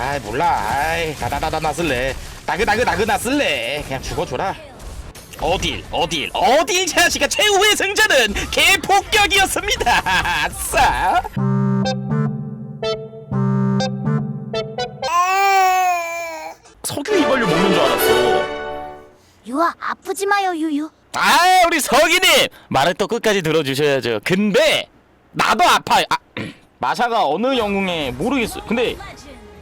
아이 몰라. 아이 나나나 나 쓸래. 나그 나그 나그 나 쓸래. 그냥 죽어줘라. 어딜 어딜 어딜 자식아. 최후의 승자는 개폭격이었습니다. 아싸. 석유 이발유 먹는 줄 알았어. 유아 아프지 마요 유유. 아 우리 석이님. 말을 또 끝까지 들어주셔야죠. 근데 나도 아파요. 아, 마샤가 어느 영웅에 모르겠어 근데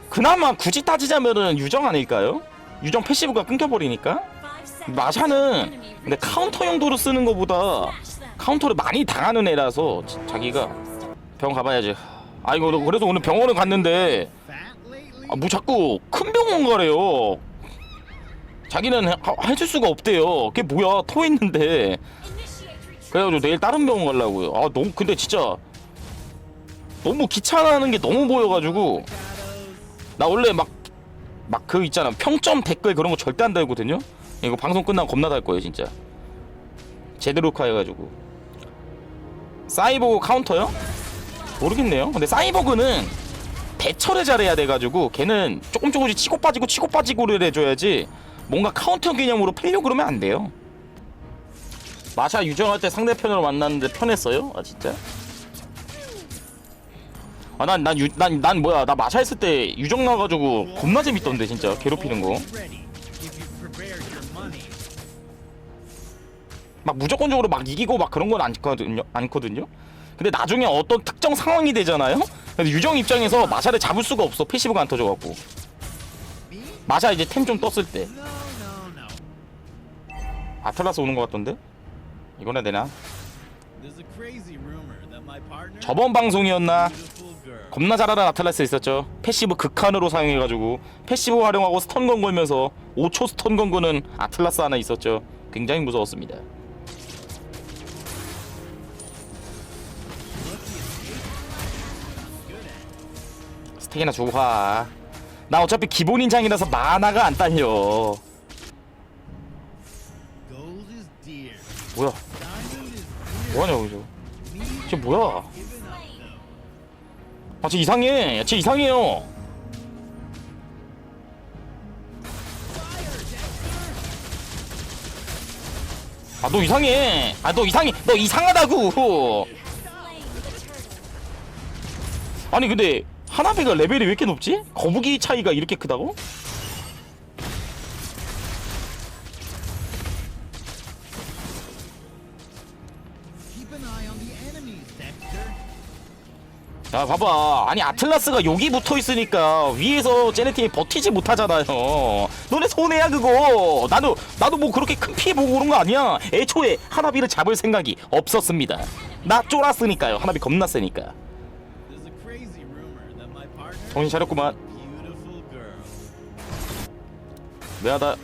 그나마 굳이 따지자면은 유정 아닐까요? 유정 패시브가 끊겨버리니까? 마샤는 근데 카운터 용도로 쓰는 것보다 카운터를 많이 당하는 애라서 자- 자기가 병원 가봐야지. 아이고 그래도 오늘 병원을 갔는데 아, 뭐 자꾸 큰 병원 가래요. 자기는 해- 하- 해줄 수가 없대요. 그게 뭐야? 토 있는데. 그래가지고 내일 다른 병원 가려고요. 아 너무 근데 진짜 너무 귀찮아하는 게 너무 보여가지고 나 원래 막 막 그 있잖아 평점 댓글 그런 거 절대 안 달거든요 이거 방송 끝나고 겁나 달 거예요 진짜 제대로 카해가지고 사이보그 카운터요? 모르겠네요 근데 사이보그는 대처를 잘해야 돼가지고 걔는 조금 조금씩 치고 빠지고 치고 빠지고를 해줘야지 뭔가 카운터 개념으로 패려고 그러면 안 돼요 마샤 유정할 때 상대편으로 만났는데 편했어요? 아 진짜? 아난난난 난 뭐야. 나 마샤 했을 때 유정 나가지고 겁나 재밌던데 진짜. 괴롭히는 거. 막 무조건적으로 막 이기고 막 그런 건 않거든요 않거든요? 근데 나중에 어떤 특정 상황이 되잖아요? 근데 유정 입장에서 마샤를 잡을 수가 없어 패시브가 안 터져갖고. 마샤 이제 템 좀 떴을 때. 아틀라스 오는 것 같던데? 이거나 되나 저번 방송이었나 겁나 잘하는 아틀라스 있었죠 패시브 극한으로 사용해가지고 패시브 활용하고 스턴 건 걸면서 5초 스턴 건 거는 아틀라스 하나 있었죠 굉장히 무서웠습니다 스택이나 주고 가. 나 어차피 기본 인장이라서 만화가 안 딸려. 뭐야? 뭐하냐 여기서? 쟤 뭐야? 아, 쟤 이상해. 쟤 이상해요. 아, 너 이상해. 아, 너 이상해. 너 이상하다고. 아니 근데 하나배가 레벨이 왜 이렇게 높지? 거북이 차이가 이렇게 크다고? 야 봐봐. 아니 아틀라스가 여기 붙어있으니까 위에서 쟤네팀이 버티지 못하잖아요. 너네 손해야 그거. 나도 나도 뭐 그렇게 큰 피해 보고 그런 거 아니야. 애초에 하나비를 잡을 생각이 없었습니다. 나 쫄았으니까요. 하나비 겁나 세니까. 정신 차렸구만. 미안하다.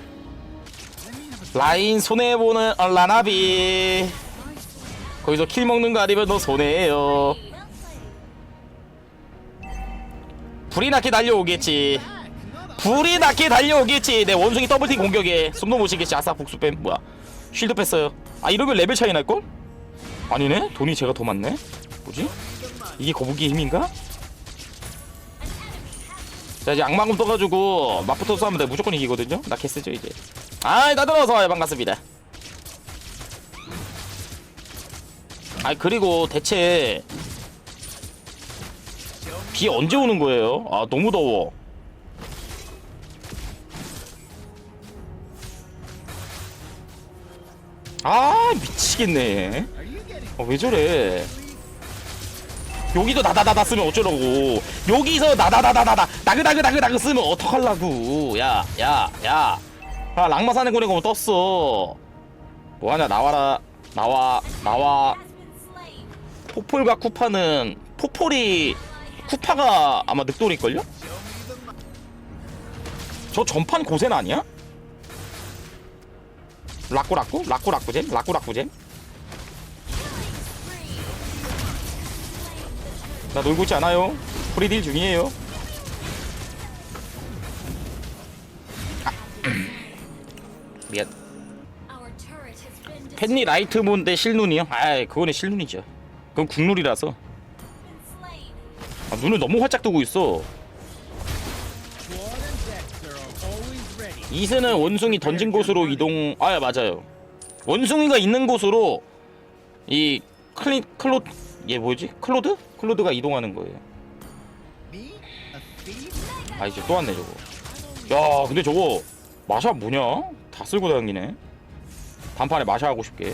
라인 손해보는 얼라나비. 거기서 킬 먹는 거 아니면 너 손해예요 불이 나게 달려오겠지. 불이 나게 달려오겠지. 내 원숭이 더블팀 공격에 숨도 못 쉬겠지. 아싸 복수뱀 뭐야. 쉴드 뺐어요. 아 이러면 레벨 차이 날걸? 아니네? 돈이 제가 더 많네? 뭐지? 이게 거북이의 힘인가? 자 이제 악마금 떠가지고 맞붙어 싸우면 돼. 무조건 이기거든요. 나 개쓰죠 이제. 아이 나들어서 반갑습니다. 아 그리고 대체 비 언제 오는 거예요? 아 너무 더워. 아 미치겠네. 어, 왜 저래? 여기도 나다다다 쓰면 어쩌라고. 여기서 나다다다다다 나그나그나그나그 쓰면 어떡하려고. 야 야 야. 아 랑마사네 고래가 뭐 떴어. 뭐하냐 나와라 나와 나와. 포폴과 쿠파는 포폴이 쿠파가 아마 늑돌일걸요? 저 전판 고센 아니야? 라꾸라꾸? 라꾸라꾸잼? 라꾸라꾸잼? 나 놀고 있지 않아요. 프리딜 중이에요. 아. 미안. 펜니 라이트 몬데 실눈이요? 아이 그거는 실눈이죠. 그건 국룰이라서. 아, 눈을 너무 활짝 뜨고 있어. 이스는 원숭이 던진 곳으로 이동 아 맞아요. 원숭이가 있는 곳으로 이 클리 클로 얘 뭐지? 클로드? 클로드가 이동하는 거예요. 아 이제 또 왔네 저거. 야 근데 저거 마샤 뭐냐? 다 쓸고 다니네. 단판에 마샤 하고 싶게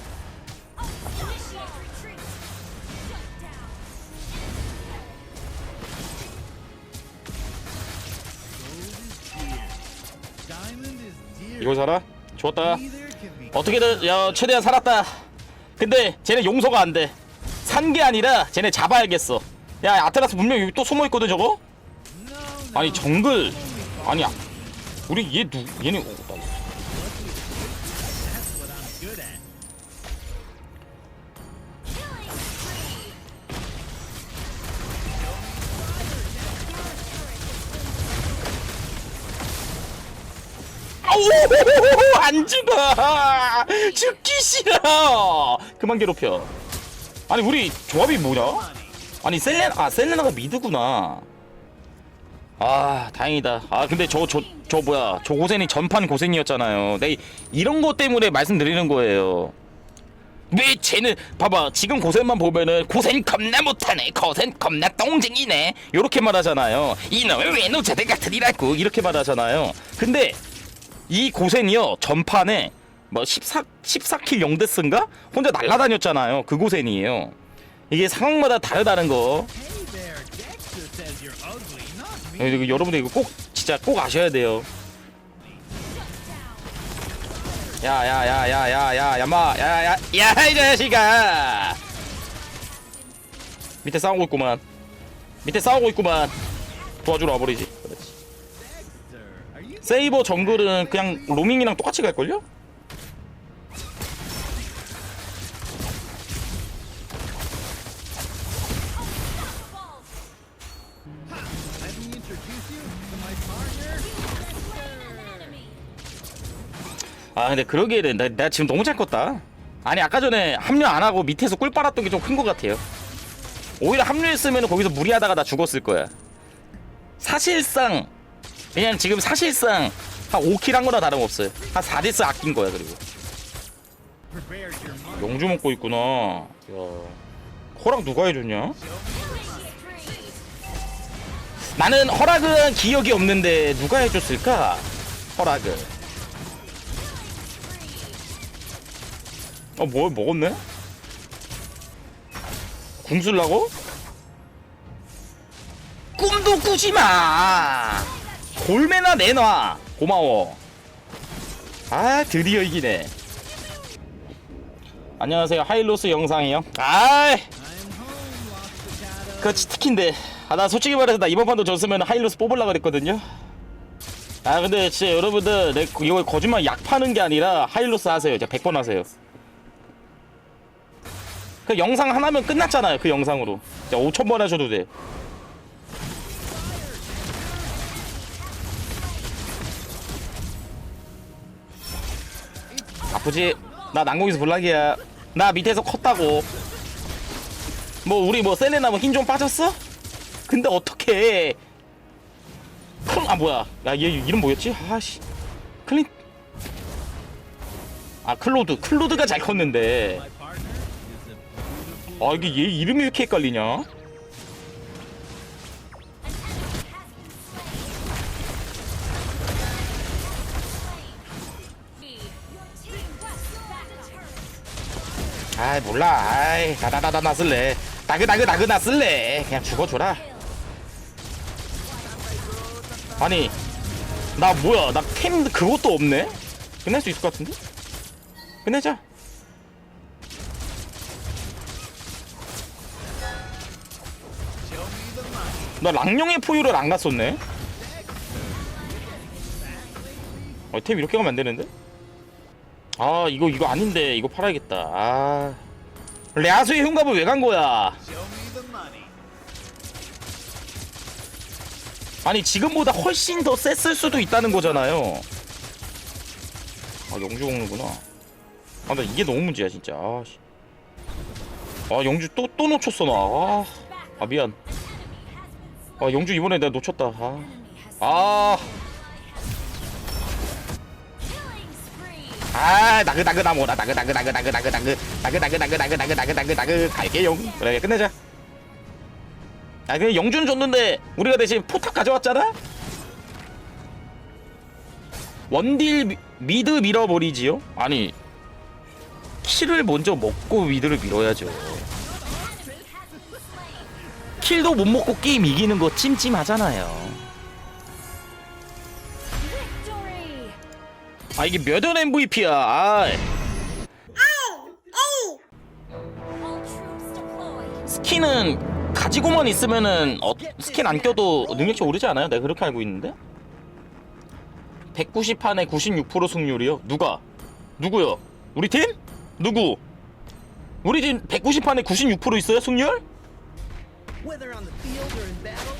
이거 살아? 좋았다. 어떻게든 야 최대한 살았다. 근데 쟤네 용서가 안 돼. 산 게 아니라 쟤네 잡아야겠어. 야 아틀라스 분명 여기 또 숨어 있거든 저거. 아니 정글 아니야. 우리 얘 누? 얘네 안 죽어 죽기 싫어 그만 괴롭혀. 아니 우리 조합이 뭐냐? 아니 셀레나 아 셀레나가 미드구나. 아 다행이다. 아 근데 저 저 저 뭐야. 저 고생이 전판 고생이었잖아요. 내 이런 거 때문에 말씀드리는 거예요. 왜 쟤는 봐봐. 지금 고생만 보면은 고생 겁나 못하네. 고생 겁나 똥쟁이네. 요렇게 말하잖아요. 이놈의 외노자들 같으리라고. 이렇게 말하잖아요. 근데 이 고센이요 전판에 뭐 14, 14킬 0데스인가? 혼자 날라다녔잖아요 그 고센이에요. 이게 상황마다 다르다는 거. 어, 이거 여러분들 이거 꼭 진짜 꼭 아셔야 돼요. 야야야야야야 야마 야야 야 이 자식아! 밑에 싸우고 있구만. 밑에 싸우고 있구만. 도와주러 와버리지 세이버 정글은 그냥 로밍이랑 똑같이 갈걸요? 아 근데 그러기에는 나, 나 지금 너무 잘 컸다. 아니 아까 전에 합류 안 하고 밑에서 꿀 빨았던 게 좀 큰 것 같아요. 오히려 합류했으면 거기서 무리하다가 나 죽었을 거야. 사실상 그냥 지금 사실상 한 5킬 한 거나 다름없어요 한 4데스 아낀 거야 그리고 영주 먹고 있구나 야 허락 누가 해줬냐? 나는 허락은 기억이 없는데 누가 해줬을까? 허락을 어, 뭐 먹었네? 궁술라고? 꿈도 꾸지 마. 골매나 내놔. 고마워. 아, 드디어 이기네. 안녕하세요. 하일로스 영상이요. 아, 그 치트킨데. 아, 나 솔직히 말해서 나 이번 판도 졌으면 하일로스 뽑으려 그랬거든요. 아, 근데 진짜 여러분들 내 이거 거짓말 약 파는 게 아니라 하일로스 하세요. 진짜 100번 하세요. 그 영상 하나면 끝났잖아요. 그 영상으로. 자, 5천 번 하셔도 돼. 아프지? 나 난공에서 불락이야. 나 밑에서 컸다고. 뭐 우리 뭐 셀레나 뭐 힘 좀 빠졌어? 근데 어떻게? 아 뭐야? 야 얘 이름 뭐였지? 아씨. 클린. 아 클로드. 클로드가 잘 컸는데. 아 이게 얘 이름이 왜 이렇게 헷갈리냐? 아이 몰라. 아이 다다다다 나 쓸래. 나그 나그 나그 나 쓸래. 그냥 죽어줘라. 아니 나 뭐야? 나 캠 그것도 없네? 끝낼 수 있을 것 같은데? 끝내자. 나 랑령의 포유를 안 갔었네? 어, 템 이렇게 가면 안 되는데? 아 이거 이거 아닌데. 이거 팔아야겠다. 아. 레아수의 흉갑을 왜 간 거야? 아니 지금보다 훨씬 더 셌을 수도 있다는 거잖아요. 아 영주 먹는구나. 아 나 이게 너무 문제야 진짜. 아, 씨. 아 영주 또 또 놓쳤어 나. 아, 아 미안. 아 영주 이번에 내가 놓쳤다. 아, 아. 아 나그나그 나모라 나그나그 나그나그 나그나그 나그나그 나그나그 나그나그 나그나그 갈게용 그래 끝내자 아 그냥 영준 줬는데 우리가 대신 포탑 가져왔잖아? 원딜 미, 미드 밀어버리지요? 아니 킬을 먼저 먹고 미드를 밀어야죠 킬도 못 먹고 게임 이기는 거 찜찜하잖아요 아 이게 몇원 MVP야 아 스킨은 가지고만 있으면은 어, 스킨 안 껴도 능력치 오르지 않아요? 내가 그렇게 알고 있는데 190판에 96% 승률이요? 누가? 누구요? 우리 팀? 누구? 우리 팀 190판에 96% 있어요 승률? Whether on the field or in battle,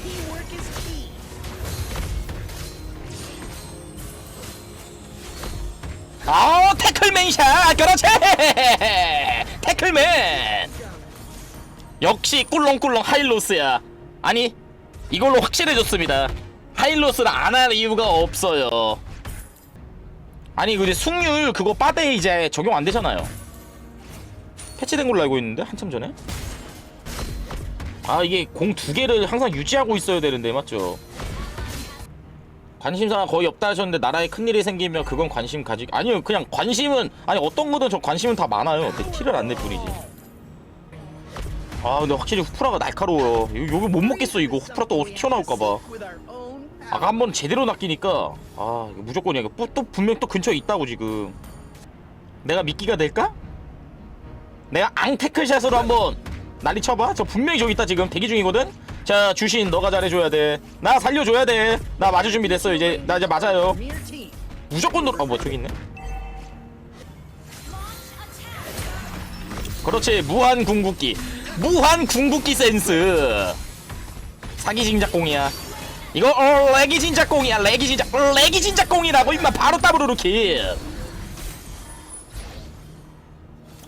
teamwork is key. 아 태클맨샷 그렇지. 태클맨. 역시 꿀렁꿀렁 하일로스야. 아니 이걸로 확실해졌습니다. 하일로스를 안 할 이유가 없어요. 아니 근데 승률 그거 빠데 이제 적용 안 되잖아요. 패치된 걸로 알고 있는데 한참 전에? 아 이게 공 두 개를 항상 유지하고 있어야 되는데 맞죠 관심사가 거의 없다 하셨는데 나라에 큰일이 생기면 그건 관심 가지 아니요 그냥 관심은 아니 어떤 거든 저 관심은 다 많아요. 근데 티를 안 낼 뿐이지. 아 근데 확실히 후프라가 날카로워요. 이거, 이거 못 먹겠어 이거. 후프라 또 튀어나올까봐. 아까 한 번 제대로 낚이니까 아 이거 무조건이야. 이거 또, 또 분명 또 근처에 있다고 지금. 내가 미끼가 될까? 내가 앙테크샷으로 한번 난리 쳐봐. 저 분명히 저기 있다 지금. 대기 중이거든. 자 주신 너가 잘해줘야 돼 나 살려줘야 돼나 맞을 준비 됐어. 이제 나 이제 맞아요. 무조건 놀... 어뭐 저기 있네. 그렇지. 무한 궁극기. 무한 궁극기 센스. 사기 진작공이야. 이거 어 렉이 진작공이야. 렉이 진작 어, 렉이 진작공이라고 임마. 바로 따브로로 킬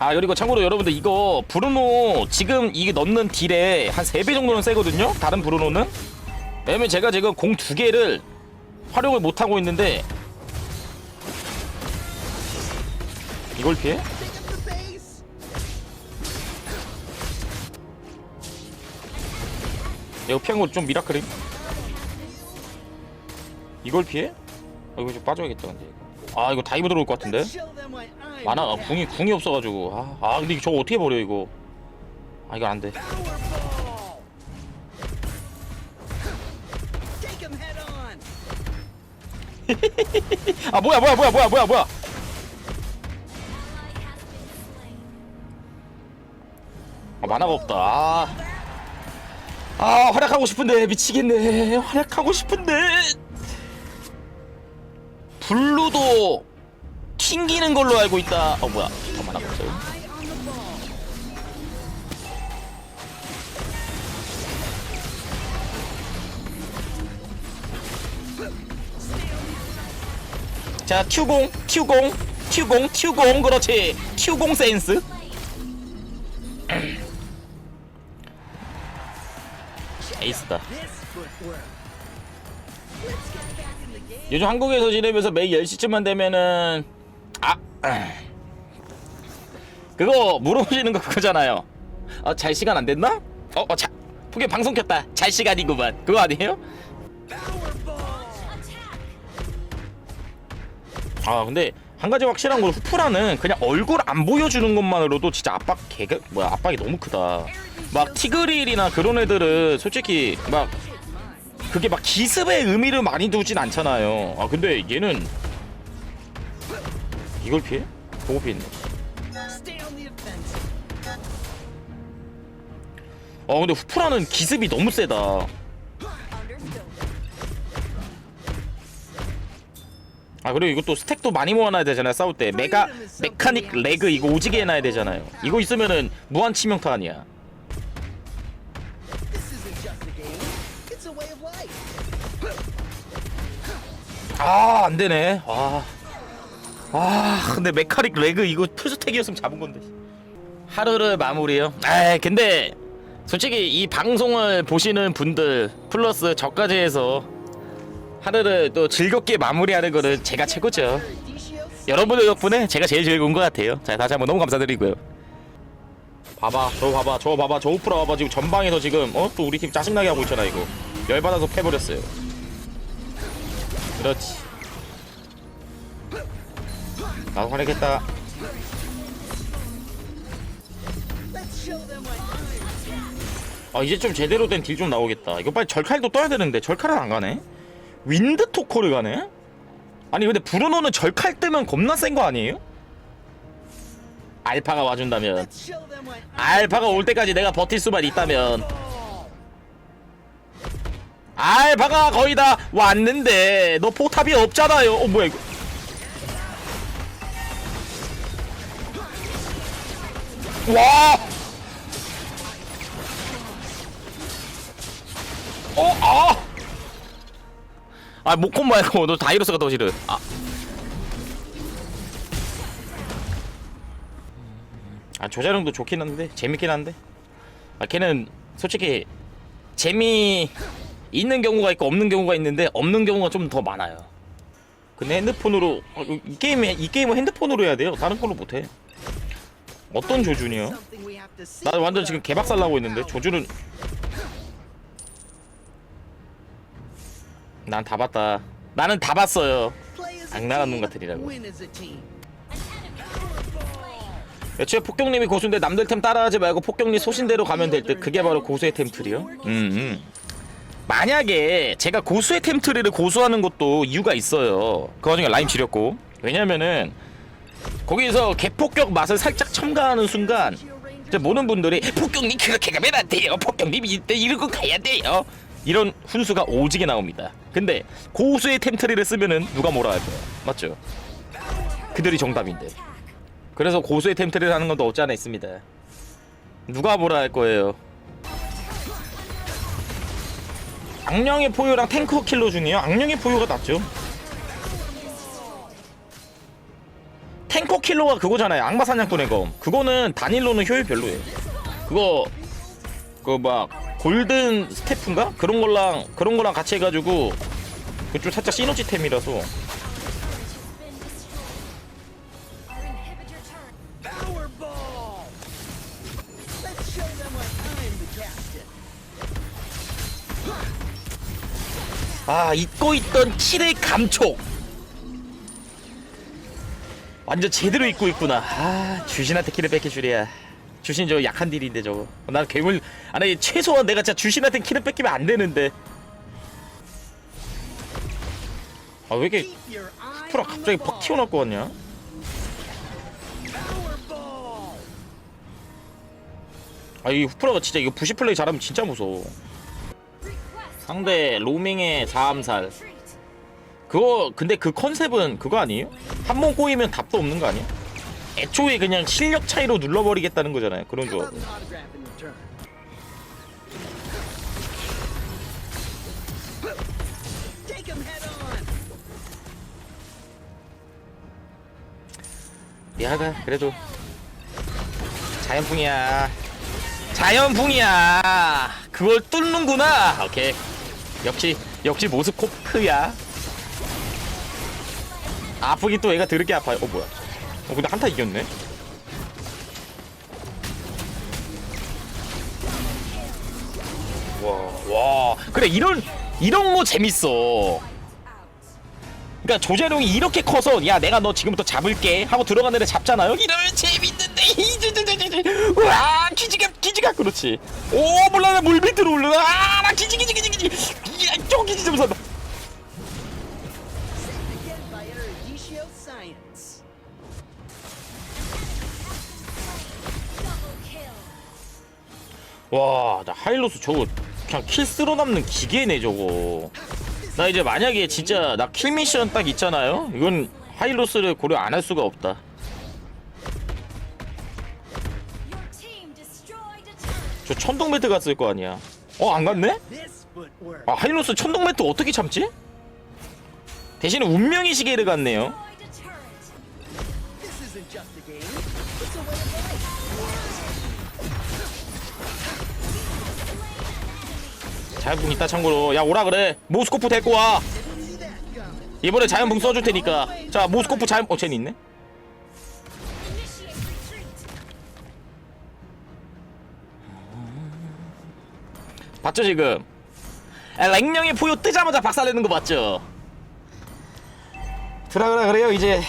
아 그리고 참고로 여러분들 이거 브루노 지금 이게 넣는 딜에 한 3배 정도는 세거든요? 다른 브루노는? 왜냐면 제가 지금 공 두 개를 활용을 못하고 있는데. 이걸 피해? 이거 피한 거좀 미라클임? 이걸 피해? 아 이거 좀 빠져야겠다 근데 아 이거 다이브 들어올 것 같은데? 만화 back. 궁이 궁이 없어가지고. 아, 아 근데 저거 어떻게 버려 이거? 아 이거 안돼. 아 뭐야 뭐야 뭐야 뭐야 뭐야 뭐야? 아 만화가 없다. 아, 아 활약하고 싶은데 미치겠네. 활약하고 싶은데 블루도 튕기는 걸로 알고 있다. 어 뭐야. the ball. 자 큐공 큐공 큐공 큐공. 그렇지. 큐공 센스. 에이스다 요즘 한국에서 지내면서 매일 10시쯤만 되면은 아 그거 물어보시는 거 그거잖아요 어 잘 시간 안 됐나? 어, 어, 자, 그게 방송 켰다. 잘 시간이구만. 그거 아니에요? 아, 근데 한 가지 확실한 건 후프라는 그냥 얼굴 안 보여주는 것만으로도 진짜 압박 개가 뭐야 압박이 너무 크다. 막 티그릴이나 그런 애들은 솔직히 막 그게 막 기습의 의미를 많이 두진 않잖아요. 아 근데 얘는 이걸 피해? 보고 피했네. 어 근데 후프라는 기습이 너무 세다. 아 그리고 이것도 스택도 많이 모아놔야 되잖아요 싸울 때 메가 메카닉 레그 이거 오지게 해놔야 되잖아요 이거 있으면은 무한 치명타 아니야 아 안 되네 아. 아 근데 메카닉 레그 이거 풀스택이었으면 잡은 건데 하루를 마무리요 아 근데 솔직히 이 방송을 보시는 분들 플러스 저까지 해서 하루를 또 즐겁게 마무리하는 거는 제가 최고죠? 여러분들 덕분에 제가 제일 즐거운 것 같아요. 자 다시 한번 너무 감사드리고요. 봐봐, 저 봐봐, 저 봐봐, 저 오프라 봐봐 지금 전방에서 지금 어 또 우리 팀 짜증나게 하고 있잖아 이거. 열 받아서 패버렸어요. 그렇지. 나도 화내겠다. 아 이제 좀 제대로 된 딜 좀 나오겠다. 이거 빨리 절칼도 떠야 되는데 절칼은 안 가네. 윈드 토커를 가네. 아니 근데 브루노는 절칼 뜨면 겁나 센 거 아니에요? 알파가 와준다면. 알파가 올 때까지 내가 버틸 수만 있다면 알파가 거의 다 왔는데 너 포탑이 없잖아요 어 뭐야 이거 와 어, 아! 아, 목콤 말고, 너 다이로스가 더 싫어. 아. 아 조자룡도 좋긴 한데 재밌긴 한데 아 걔는 솔직히 재미 있는 경우가 있고 없는 경우가 있는데 없는 경우가 좀 더 많아요. 근데 핸드폰으로 어, 이 게임에 이 게임은 핸드폰으로 해야 돼요. 다른 걸로 못 해. 어떤 조준이요? 나 완전 지금 개박살 나고 있는데 조준은 난 다 봤다. 나는 다 봤어요. 악랄한 놈 같으리라고. 애초에 폭격님이 고수인데 남들 템 따라하지 말고 폭격님 소신대로 가면 될 듯 그게 바로 고수의 템트리요 음, 음. 만약에 제가 고수의 템트리를 고수하는 것도 이유가 있어요. 그 와중에 라임 지렸고. 왜냐면은 거기서 개폭격 맛을 살짝 첨가하는 순간 이제 모든 분들이 폭격님 그렇게 가면 안 돼요. 폭격님 이때 이러고 가야 돼요. 이런 훈수가 오지게 나옵니다. 근데 고수의 템트리를 쓰면은 누가 뭐라 할 거야 맞죠? 그들이 정답인데. 그래서 고수의 템트리를 하는 것도 없지 않아 있습니다. 누가 뭐라 할 거예요? 악령의 포효랑 탱커 킬러 중이에요. 악령의 포효가 낫죠. 탱커 킬러가 그거잖아요. 악마 사냥꾼의 검. 그거는 단일로는 효율 별로예요. 그거 그 막 골든 스태프인가 그런 거랑 그런 거랑 같이 해가지고 그좀 살짝 시너지템이라서 아 잊고 있던 7의 감촉 완전 제대로 잊고 있구나. 아 주신한테 키를 뺏길 줄이야. 주신 저 약한 딜인데 저거. 난 괴물 아니 최소한 내가 진짜 주신한테 키를 뺏기면 안 되는데. 아 왜 이렇게 on 갑자기 ball. 튀어나올 것 같냐. 아이 후프라가 진짜 이거 부시 플레이 잘하면 진짜 무서워 상대 로밍의 4암살 그거 근데 그 컨셉은 그거 아니에요? 한 번 꼬이면 답도 없는 거 아니야? 애초에 그냥 실력 차이로 눌러버리겠다는 거잖아요 그런 on. 미안하다 그래도 자연풍이야 자연풍이야 그걸 뚫는구나 오케이 역시 역시 모습 코크야 아프긴 또 애가 더럽게 아파요 어 뭐야 어 근데 한타 이겼네 와, 와. 그래, 이런, 이런 거 재밌어. 그러니까 조재룡이 이렇게 커서 야 내가 너 지금부터 잡을게 하고 들어가는 애 잡잖아요. 이러면 재밌는데 와 기지가 기지가 그렇지. 오 몰라 나물 밑으로 올라. 아나 기지 기지 기지 기지. 야 기지 좀 산다. 와나 하일로스 저거 그냥 킬 쓸어 남는 기계네 저거. 나 이제 만약에 진짜 나 킬 미션 딱 있잖아요. 이건 하일로스를 고려 안 할 수가 없다. 저 천둥 매트 갔을 거 아니야. 어 안 갔네? 아 하일로스 천둥 매트 어떻게 참지? 대신에 운명의 시계를 갔네요. 자연풍 있다 참고로. 야 오라 그래. 모스코프 데리고 와. 이번에 자연풍 써줄 테니까. 자 모스코프 자연. 어 쟤는 있네. 봤죠 지금? 아, 랭령의 포효 뜨자마자 박살내는 거 봤죠? 들어가라 그래요 이제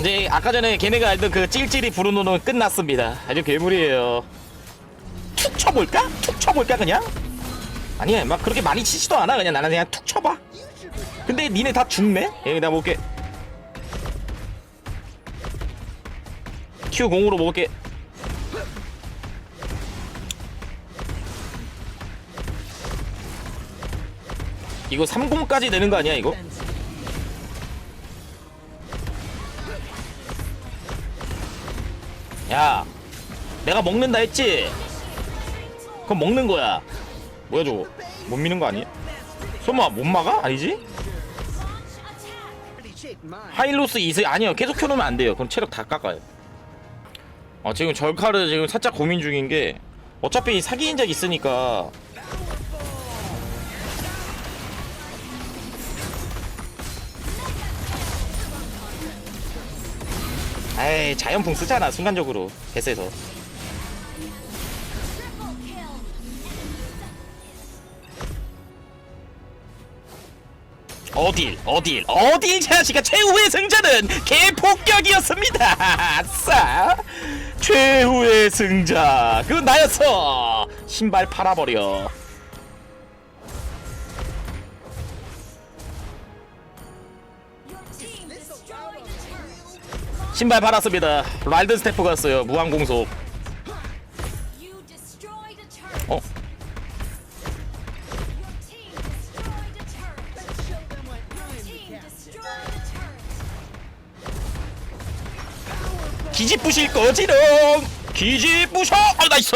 이제 아까 전에 걔네가 알던 그 찔찔이 브루노는 끝났습니다 아주 괴물이에요 툭 쳐볼까? 툭 쳐볼까 그냥? 아니야 막 그렇게 많이 치지도 않아 그냥 나는 그냥 툭 쳐봐 근데 니네 다 죽네? 여기다 먹을게 Q 공으로 먹을게 이거 30까지 되는 거 아니야 이거? 야 내가 먹는다 했지? 그럼 먹는 거야 뭐야 저거 못 미는 거 아니야? 설마 못 막아? 아니지? 하일로스 이슬 아니요 계속 켜놓으면 안 돼요 그럼 체력 다 깎아요 아 지금 절카를 지금 살짝 고민 중인 게 어차피 사기 인적 있으니까 에이 자연풍 쓰잖아 순간적으로. 베스에서. 어딜 어딜 어딜 자식아 최후의 승자는 개폭격이었습니다. 아싸! 최후의 승자 그 나였어. 신발 팔아버려 신발 팔았습니다. 랄든 스태프 갔어요. 어? I'm the captain. 기지 부실 거지롱! 기지 부셔! 아 나이스